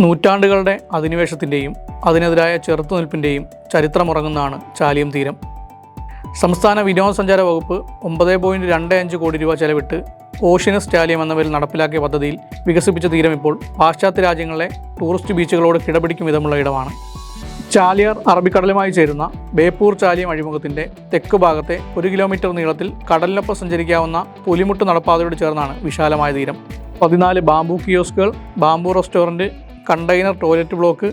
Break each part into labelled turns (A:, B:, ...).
A: നൂറ്റാണ്ടുകളുടെ അധിനിവേശത്തിന്റെയും അതിനെതിരായ ചെറുത്തുനിൽപ്പിന്റെയും ചരിത്രമുറങ്ങുന്നതാണ് ചാലിയം തീരം. സംസ്ഥാന വിനോദസഞ്ചാര വകുപ്പ് ഒമ്പത് പോയിന്റ് രണ്ട് അഞ്ച് കോടി രൂപ ചെലവിട്ട് ഓഷ്യൻ സ്റ്റാലിയം എന്ന പേരിൽ നടപ്പിലാക്കിയ പദ്ധതിയിൽ വികസിപ്പിച്ച തീരം ഇപ്പോൾ പാശ്ചാത്യ രാജ്യങ്ങളിലെ ടൂറിസ്റ്റ് ബീച്ചുകളോട് കിടപിടിക്കും വിധമുള്ള ഇടമാണ്. ചാലിയാർ അറബിക്കടലുമായി ചേരുന്ന ബേപ്പൂർ ചാലിയം അഴിമുഖത്തിന്റെ തെക്ക് ഭാഗത്തെ ഒരു കിലോമീറ്റർ നീളത്തിൽ കടലിനൊപ്പം സഞ്ചരിക്കാവുന്ന പുലിമുട്ട് നടപ്പാതയോട് ചേർന്നാണ് വിശാലമായ തീരം. പതിനാല് bamboo കിയോസ്കുകൾ bamboo restaurant container toilet block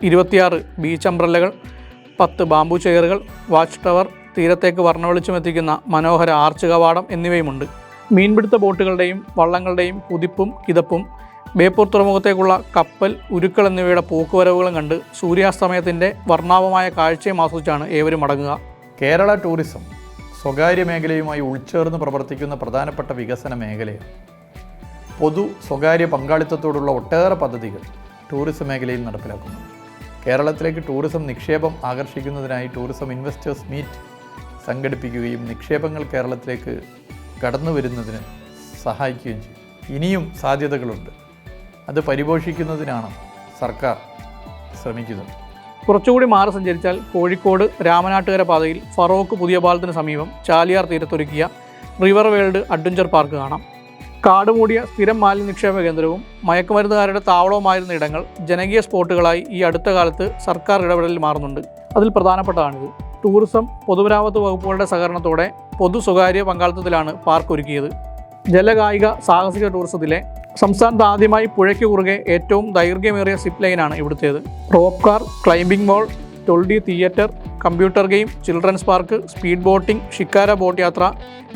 A: ഇരുപത്തിയാറ് ബീച്ച് അംബ്രല്ലകൾ പത്ത് ബാംബു ചെയറുകൾ വാച്ച് ടവർ തീരത്തേക്ക് വർണവെളിച്ചം എത്തിക്കുന്ന മനോഹര ആർച്ച് കവാടം എന്നിവയുമുണ്ട്. മീൻപിടുത്ത ബോട്ടുകളുടെയും വള്ളങ്ങളുടെയും കുതിപ്പും കിതപ്പും ബേപ്പൂർ തുറമുഖത്തേക്കുള്ള കപ്പൽ ഉരുക്കൾ എന്നിവയുടെ പോക്കുവരവുകളും കണ്ട് സൂര്യാസ്തമയത്തിന്റെ വർണാഭമായ കാഴ്ചയും ആസ്വദിച്ചാണ് ഏവരും മടങ്ങുക
B: കേരള ടൂറിസം സ്വകാര്യ മേഖലയുമായി ഉൾച്ചേർന്ന് പ്രവർത്തിക്കുന്ന പ്രധാനപ്പെട്ട വികസന മേഖലയാണ്. പൊതു സ്വകാര്യ പങ്കാളിത്തത്തോടുള്ള ഒട്ടേറെ പദ്ധതികൾ ടൂറിസം മേഖലയിൽ നടപ്പിലാക്കുന്നു. കേരളത്തിലേക്ക് ടൂറിസം നിക്ഷേപം ആകർഷിക്കുന്നതിനായി ടൂറിസം ഇൻവെസ്റ്റേഴ്സ് മീറ്റ് സംഘടിപ്പിക്കുകയും നിക്ഷേപങ്ങൾ കേരളത്തിലേക്ക് കടന്നു വരുന്നതിന് സഹായിക്കുകയും ചെയ്യും. ഇനിയും സാധ്യതകളുണ്ട്. അത് പരിപോഷിക്കുന്നതിനാണ് സർക്കാർ ശ്രമിക്കുന്നത്.
A: കുറച്ചുകൂടി മാറി സഞ്ചരിച്ചാൽ കോഴിക്കോട് രാമനാട്ടുകര പാതയിൽ ഫറോക്ക് പുതിയ പാലത്തിന് സമീപം ചാലിയാർ തീരത്തൊരുക്കിയ റിവർ വേൾഡ് അഡ്വഞ്ചർ പാർക്ക് കാണാം. കാട് മൂടിയ സ്ഥിരം മാലിന്യ നിക്ഷേപ കേന്ദ്രവും മയക്കുമരുന്നുകാരുടെ താവളവുമായിരുന്ന ഇടങ്ങൾ ജനകീയ സ്പോട്ടുകളായി ഈ അടുത്ത കാലത്ത് സർക്കാർ ഇടപെടലിൽ മാറുന്നുണ്ട്. അതിൽ പ്രധാനപ്പെട്ടതാണിത് ടൂറിസം പൊതുമരാമത്ത് വകുപ്പുകളുടെ സഹകരണത്തോടെ പൊതു സ്വകാര്യ പങ്കാളിത്തത്തിലാണ് പാർക്ക് ഒരുക്കിയത്. ജലകായിക സാഹസിക ടൂറിസത്തിലെ സംസ്ഥാനത്ത് ആദ്യമായി പുഴയ്ക്ക് കുറുകെ ഏറ്റവും ദൈർഘ്യമേറിയ സിപ്പ് ലൈനാണ് ഇവിടുത്തേത്. റോപ്പ് കാർ ക്ലൈംബിംഗ് മോൾ ടൊൾഡി theatre computer game children's park speed boating shikara boat യാത്ര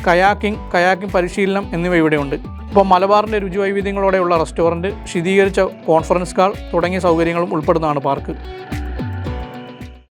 A: കയാക്കിംഗ് കയാക്കിംഗ് പരിശീലനം എന്നിവ ഇവിടെയുണ്ട്. ഇപ്പോൾ മലബാറിന്റെ രുചി വൈവിധ്യങ്ങളോടെയുള്ള റെസ്റ്റോറന്റ് ശീതീകരിച്ച കോൺഫറൻസ് കാൾ തുടങ്ങിയ സൗകര്യങ്ങളും ഉൾപ്പെടുന്നതാണ് പാർക്ക്.